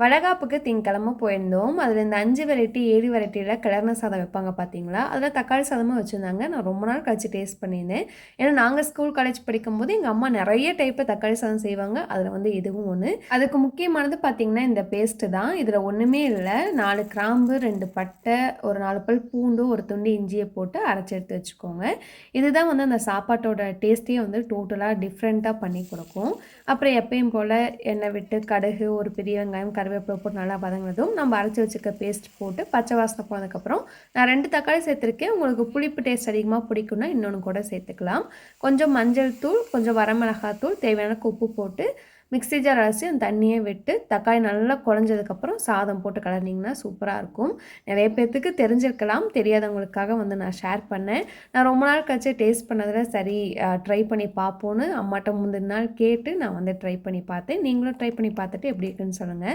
வடகாப்புக்கு திங்கக்கிழமை போயிருந்தோம். அதில் இந்த அஞ்சு வெரைட்டி ஏழு வெரைட்டியில் கிளர்ன சாதம் வைப்பாங்க பார்த்தீங்களா அதில் தக்காளி சாதமும் வச்சுருந்தாங்க. நான் ரொம்ப நாள் கழிச்சு டேஸ்ட் பண்ணியிருந்தேன். ஏன்னா நாங்கள் ஸ்கூல் காலேஜ் படிக்கும்போது எங்கள் அம்மா நிறைய டைப்பு தக்காளி சாதம் செய்வாங்க. அதில் வந்து இதுவும் ஒன்று அதுக்கு முக்கியமானது பார்த்தீங்கன்னா இந்த பேஸ்ட்டு தான். இதில் ஒன்றுமே இல்லை. நாலு கிராம்பு ரெண்டு பட்டை ஒரு நாலு பல் பூண்டு ஒரு துண்டு இஞ்சியை போட்டு அரைச்சி எடுத்து வச்சுக்கோங்க. இதுதான் வந்து அந்த சாப்பாட்டோட டேஸ்ட்டையே வந்து டோட்டலாக டிஃப்ரெண்ட்டாக பண்ணி கொடுக்கும். அப்புறம் எப்பயும் போல் எண்ணெய் விட்டு கடுகு ஒரு பெரிய வெங்காயம் கருவேப்பிலை போட்டு நல்லா வதங்கினதும் நம்ம அரைச்சி வச்சுருக்க பேஸ்ட் போட்டு பச்சை வாசனை போனதுக்கப்புறம் நான் ரெண்டு தக்காளி சேர்த்துருக்கேன். உங்களுக்கு புளிப்பு டேஸ்ட் அதிகமாக பிடிக்கும்னா இன்னொன்று கூட சேர்த்துக்கலாம். கொஞ்சம் மஞ்சள் தூள் கொஞ்சம் வரமிளகாய் தூள் தேவையான உப்பு போட்டு மிக்ஸி ஜார் அரைச்சி அந்த தண்ணியை விட்டு தக்காளி நல்லா குழஞ்சதுக்கப்புறம் சாதம் போட்டு கலர்னிங்கன்னா சூப்பராக இருக்கும். நிறைய பேர்த்துக்கு தெரிஞ்சிருக்கலாம் தெரியாதவங்களுக்காக வந்து நான் ஷேர் பண்ணேன். நான் ரொம்ப நாள் கழிச்சு டேஸ்ட் பண்ணதில் சரி ட்ரை பண்ணி பார்ப்போன்னு அம்மாட்ட முந்தின நாள் கேட்டு நான் வந்து ட்ரை பண்ணி பார்த்தேன். நீங்களும் ட்ரை பண்ணி பார்த்துட்டு எப்படி இருக்குன்னு சொல்லுங்கள்